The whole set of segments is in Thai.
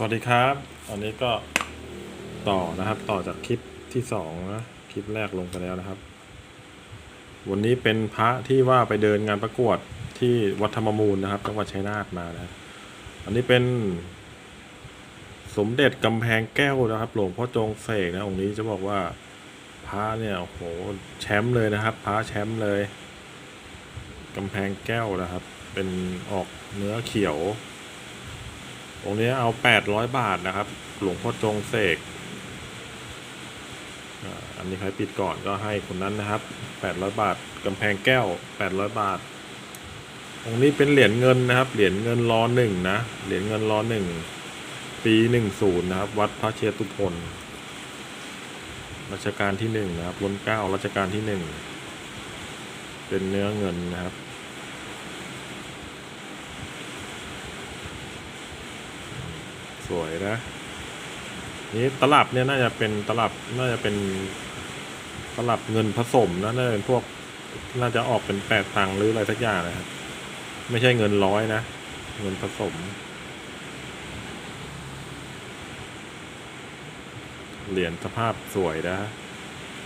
สวัสดีครับ อันนี้ก็ต่อนะครับ ต่อจากคลิปที่สองนะ คลิปแรกลงไปแล้วนะครับ วันนี้เป็นพระที่ว่าไปเดินงานประกวดที่วัดธรรมมูลนะครับจังหวัดชัยนาทมานะครับ อันนี้เป็นสมเด็จกำแพงแก้วนะครับ หลวงพ่อจงเสกนะองค์นี้จะบอกว่าพระเนี่ยโอ้โหแชมป์เลยนะครับพระแชมป์เลยกำแพงแก้วนะครับ เป็นออกเนื้อเขียว องค์นี้เอาแปดร้อยบาทนะครับ หลวงพ่อจงเสกอันนี้ใครปิดก่อนก็ให้คนนั้นนะครับแปดร้อยบาทกำแพงแก้วแปดร้อยบาท องค์นี้เป็นเหรียญเงินนะครับ เหรียญเงินรอหนึ่งนะ เหรียญเงินรอหนึ่งปีหนึ่งศูนย์นะครับ วัดพระเชตุพนรัชกาลที่หนึ่งนะครับล้นเก้ารัชกาลที่หนึ่งเป็นเนื้อเงินนะครับ สวยนะ นี่ตลับเนี่ยน่าจะเป็นตลับน่าจะเป็นตลับเงินผสมนะน่าจะเป็นพวกน่าจะออกเป็นแปดตังหรืออะไรสักอย่างนะครับไม่ใช่เงินร้อยนะ เงินผสม เหรียญสภาพสวยนะ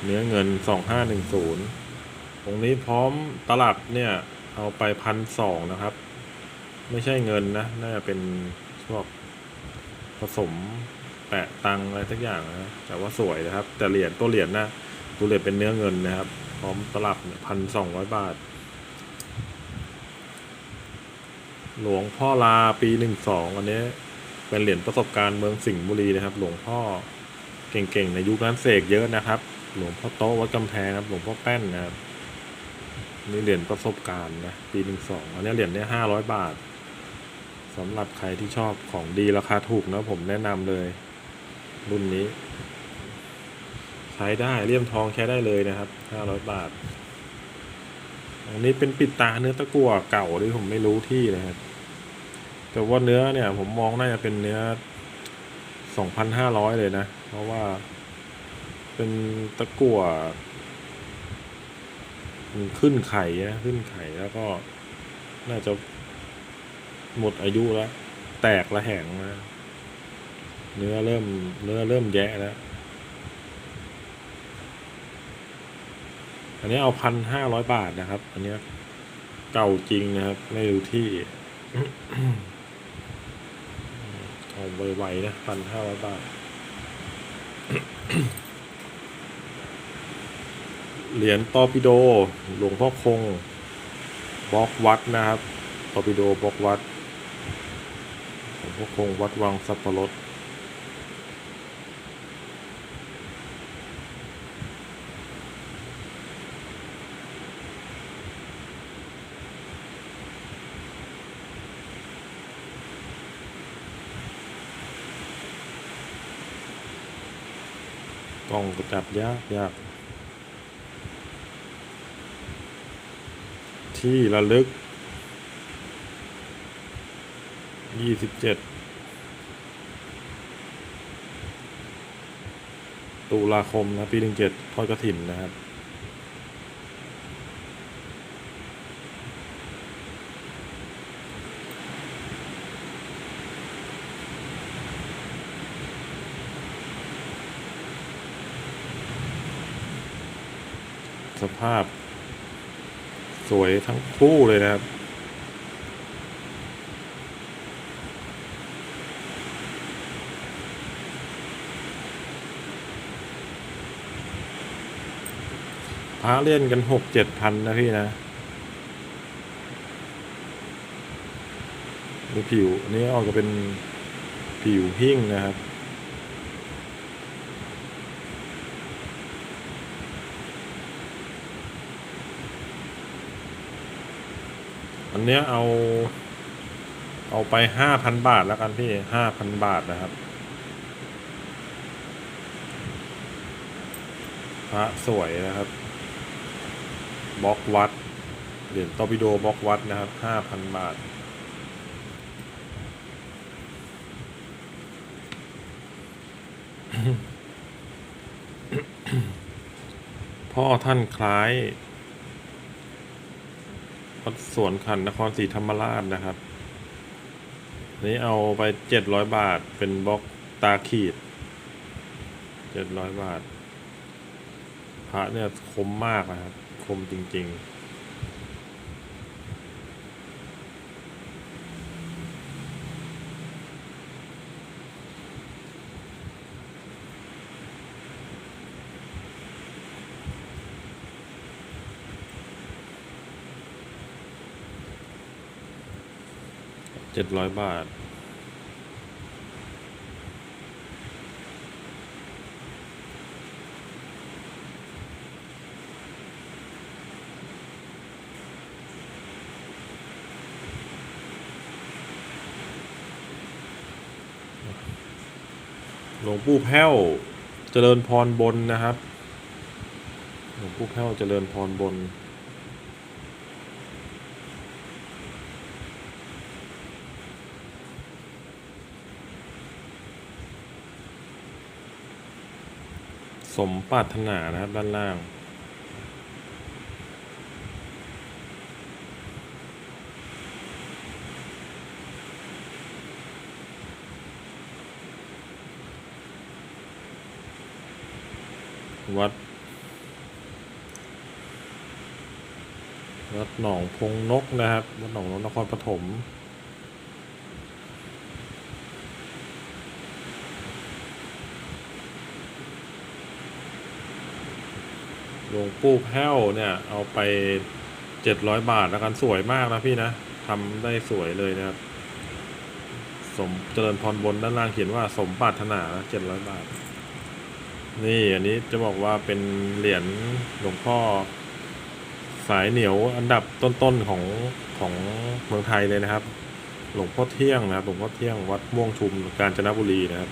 เนื้อเงินสองห้าหนึ่งศูนย์ตรงนี้พร้อมตลับเนี่ย เอาไปพันสองนะครับ ไม่ใช่เงินนะ น่าจะเป็นพวก ผสมแปะตังอะไรสักอย่างนะแต่ว่าสวยนะครับ แต่เหรียญตัวเหรียญนะตัวเหรียญเป็นเนื้อเงินนะครับ พร้อมตลับพันสองร้อยบาท หลวงพ่อลาปีหนึ่งสองอันนี้เป็นเหรียญประสบการณ์เมืองสิงห์บุรีนะครับ หลวงพ่อเก่งๆในยุคนั้นเสกเยอะนะครับ หลวงพ่อโต๊ะวัดกำแพงครับ หลวงพ่อแป้นนะครับนี่เหรียญประสบการณ์นะปีหนึ่งสองอันนี้เหรียญเนี้ห้าร้อยบาท สำหรับใครที่ชอบของดีราคาถูกนะผมแนะนำเลย รุ่นนี้ ใช้ได้เลี่ยมทองใช้ได้เลยนะครับห้าร้อยบาท อันนี้เป็นปิดตาเนื้อตะกั่วเก่าที่ผมไม่รู้ที่นะครับ แต่ว่าเนื้อเนี่ย ผมมองน่าจะเป็นเนื้อสองพันห้าร้อยเลยนะ เพราะว่าเป็นตะกั่วขึ้นไข่นะขึ้นไข่แล้วก็น่าจะ หมดอายุแล้ว แตกและแหงแล้วเนื้อเริ่มเนื้อเริ่มแยะแล้ว อันนี้เอาพันห้าร้อยบาทนะครับ อันนี้เก่าจริงนะครับ ไม่รู้ที่ เอาไวๆนะพันห้าร้อยบาท เหรียญตอปิโด หลวงพ่อคงบล็อกวัดนะครับตอปิโดบล็อกวัด พ่อคงวัดวังสับปะรดกล้องก็จับยากยากที่ระลึก ยี่สิบเจ็ดตุลาคมนะปีหนึ่งเจ็ดทอดกระถิ่นนะครับ สภาพ สวยทั้งคู่เลยนะครับ พระเล่นกันหกเจ็ดพันนะพี่นะดูผิวอันนี้ออกจะเป็นผิวหิ้งนะครับ อันเนี้ยเอา เอาไปห้าพันบาทแล้วกันพี่ห้าพันบาทนะครับพระสวยนะครับ บล็อกวัด เหรียญตอร์ปิโดบล็อกวัดนะครับห้าพันบาท พ่อท่านคล้ายวัดสวนขันนครศรีธรรมราชนะครับ นี้เอาไปเจ็ดร้อยบาทเป็นบล็อกตาขีดเจ็ดร้อยบาท พระเนี่ยคมมากนะครับ คมจริง ๆเจ็ดร้อยบาท หลวงปู่แพ้วเจริญพรบนนะครับ หลวงปู่แพ้วเจริญพรบน สมปรารถนานะครับด้านล่าง วัด วัดหนองพงนกนะครับ วัดหนองนกนครปฐมหลวงปู่แพ้วเนี่ย เอาไปเจ็ดร้อยบาทแล้วกันสวยมากนะพี่นะทำได้สวยเลยนะครับ สมเจริญพรบนด้านล่างเขียนว่าสมปรารถนาเจ็ดร้อยบาท นี่อันนี้จะบอกว่าเป็นเหรียญหลวงพ่อ สายเหนียวอันดับต้นๆของของเมืองไทยเลยนะครับ หลวงพ่อเที่ยงนะครับหลวงพ่อเที่ยงวัดม่วงชุมกาญจนบุรีนะครับ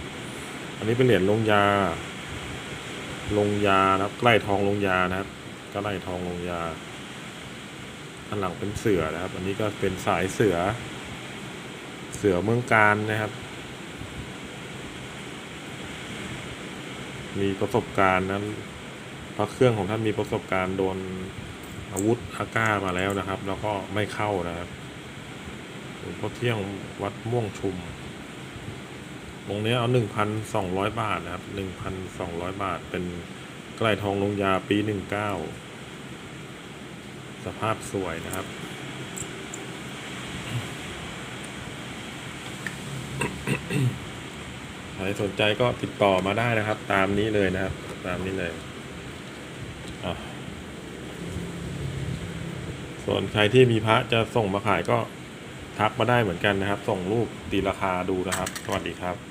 อันนี้เป็นเหรียญลงยา ลงยานะครับใกล้ทองลงยานะครับก็ไล่ทองลงยา อันหลังเป็นเสือนะครับ อันนี้ก็เป็นสายเสือ เสือเมืองการนะครับ มีประสบการณ์นั้นพระเครื่องของท่านมีประสบการณ์โดนอาวุธอาก้ามาแล้วนะครับ แล้วก็ไม่เข้านะครับหลวงพ่อเที่ยงวัดม่วงชุมตรงนี้เอาหนึ่งพันสองร้อยบาทนะครับหนึ่งพันสองร้อยบาทเป็นใกล้ทองลงยาปีหนึ่งเก้าสภาพสวยนะครับ ครสนใจก็ติดต่อมาได้นะครับ ตามนี้เลยนะครับ ตามนี้เลยส่วนใครที่มีพระจะส่งมาขายก็ทักมาได้เหมือนกันนะครับ ส่งรูปตีราคาดูนะครับ สวัสดีครับ